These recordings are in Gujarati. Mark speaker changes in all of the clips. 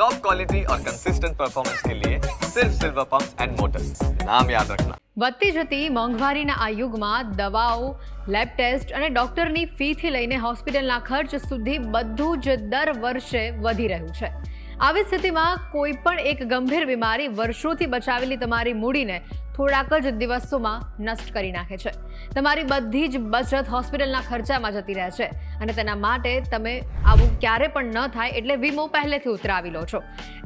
Speaker 1: टॉप क्वालिटी और कंसिस्टेंट परफॉर्मेंस के लिए सिर्फ सिल्वर पंप एंड मोटर्स नाम याद रखना
Speaker 2: વધતી જતી મોંઘવારીના આ યુગમાં દવાઓ લેબ ટેસ્ટ અને ડોક્ટરની ફીથી લઈને હોસ્પિટલના ખર્ચ સુધી બધું જ દર વર્ષે વધી રહ્યું છે આવી સ્થિતિમાં કોઈ પણ એક ગંભીર બીમારી વર્ષોથી બચાવેલી તમારી મૂડીને થોડાક જ દિવસોમાં નષ્ટ કરી નાખે છે. તમારી બધી જ બચત હોસ્પિટલના ખર્ચામાં જતી રહે છે અને તેના માટે તમે આવું ક્યારે પણ ન થાય એટલે વીમો પહેલેથી ઉતરાવી લો છો.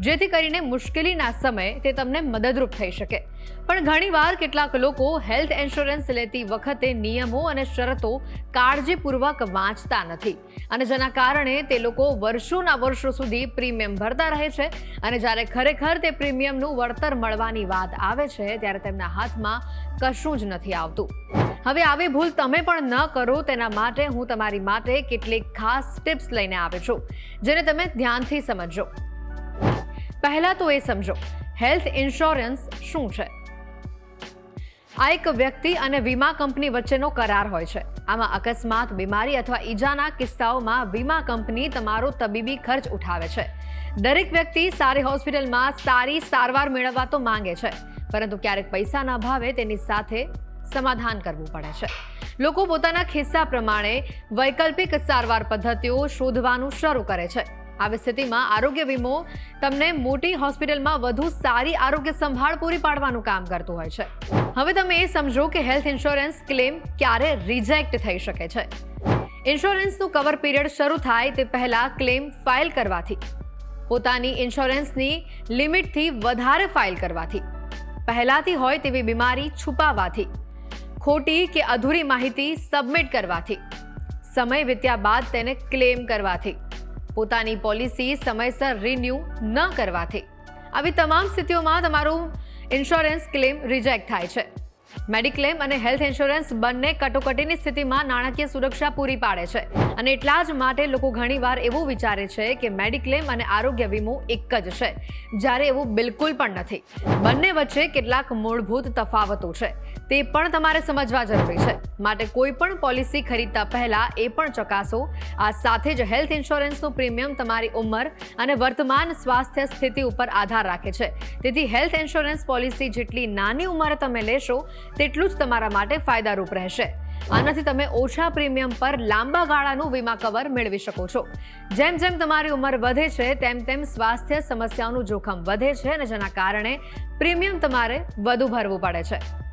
Speaker 2: જેથી કરીને મુશ્કેલીના સમયે તે તમને મદદરૂપ થઈ શકે. પણ ઘણીવાર કેટલાક લોકો હેલ્થ ઇન્સ્યોરન્સ લેતી વખતે નિયમો અને શરતો કાળજીપૂર્વક વાંચતા નથી અને જેના કારણે તે લોકો વર્ષોના વર્ષો સુધી પ્રીમિયમ ભરતા રહે છે અને જ્યારે ખરેખર તે પ્રીમિયમનું વળતર મળવાની વાત આવે છે, ત્યારે તેમના હાથમાં કશું જ નથી આવતું. હવે આવી ભૂલ તમે પણ ન કરો, તેના માટે હું તમારી માટે કેટલીક ખાસ ટિપ્સ લઈને આવ્યો છું, જેને તમે ધ્યાનથી સમજો પહેલા તો એ સમજો, હેલ્થ ઇન્સ્યોરન્સ શું છે? આ એક વ્યક્તિ અને વીમા કંપની વચ્ચેનો કરાર હોય છે. આમાં અકસ્માત, બીમારી અથવા ઈજાના કિસ્સાઓમાં વીમા કંપની તમારો તબીબી ખર્ચ ઉઠાવે છે. દરેક વ્યક્તિ સારી હોસ્પિટલમાં સારી સારવાર મેળવવા તો માંગે છે. પરંતુ ક્યારેક પૈસાના ભાવે તેની સાથે સમાધાન કરવું પડે છે. લોકો પોતાના ખિસ્સા પ્રમાણે વૈકલ્પિક સારવાર પદ્ધતિઓ શોધવાનું શરૂ કરે છે. આવી સ્થિતિમાં આરોગ્ય વીમો તમને મોટી હોસ્પિટલમાં વધુ સારી આરોગ્ય સંભાળ પૂરી પાડવાનું કામ કરતું હોય છે. હવે તમે એ સમજો કે હેલ્થ ઇન્સ્યોરન્સ ક્લેમ ક્યારે રિજેક્ટ થઈ શકે છે. ઇન્સ્યોરન્સનું કવર પીરિયડ શરૂ થાય તે પહેલાં ક્લેમ ફાઇલ કરવાથી. પોતાની ઇન્સ્યોરન્સની લિમિટથી વધારે ફાઇલ કરવાથી. પહેલાથી હોય તેવી બીમારી છુપાવવાથી ખોટી કે અધૂરી માહિતી સબમિટ કરવાથી. સમય વીત્યા બાદ તેને ક્લેમ કરવાથી. પોતાની પોલિસી સમયસર રિન્યૂ ન કરવાથી. આવી તમામ સ્થિતિઓમાં તમારું ઇન્સ્યોરન્સ ક્લેમ રિજેક્ટ થાય છે. મેડિક્લેમ અને હેલ્થ ઇન્સ્યોરન્સ બંને કટોકટીની સ્થિતિમાં નાણાકીય સુરક્ષા પૂરી પાડે છે. અને એટલા જ માટે લોકો ઘણીવાર એવું વિચારે છે કે મેડિક્લેમ અને આરોગ્ય વીમો એક જ છે, જ્યારે એવું બિલકુલ પણ નથી. બંને વચ્ચે કેટલાક મૂળભૂત તફાવતો છે. તે પણ તમારે સમજવા જરૂરી છે. માટે કોઈ પણ પોલિસી ખરીદતા પહેલા એ પણ ચકાસો, આ સાથે જ હેલ્થ ઇન્સ્યોરન્સનું પ્રીમિયમ તમારી ઉંમર અને વર્તમાન સ્વાસ્થ્ય સ્થિતિ ઉપર આધાર રાખે છે. તેથી હેલ્થ ઇન્સ્યોરન્સ પોલિસી જેટલી નાની ઉંમરે તમે લેશો તેટલું જ તમારા માટે ફાયદારૂપ રહેશે. આનાથી તમે ઓછા પ્રીમિયમ પર લાંબા ગાળાનું વીમા કવર મેળવી શકો છો. જેમ જેમ તમારી ઉંમર વધે છે, તેમ તેમ સ્વાસ્થ્ય સમસ્યાઓનું જોખમ વધે છે અને જેના કારણે પ્રીમિયમ તમારે વધુ ભરવું પડે છે.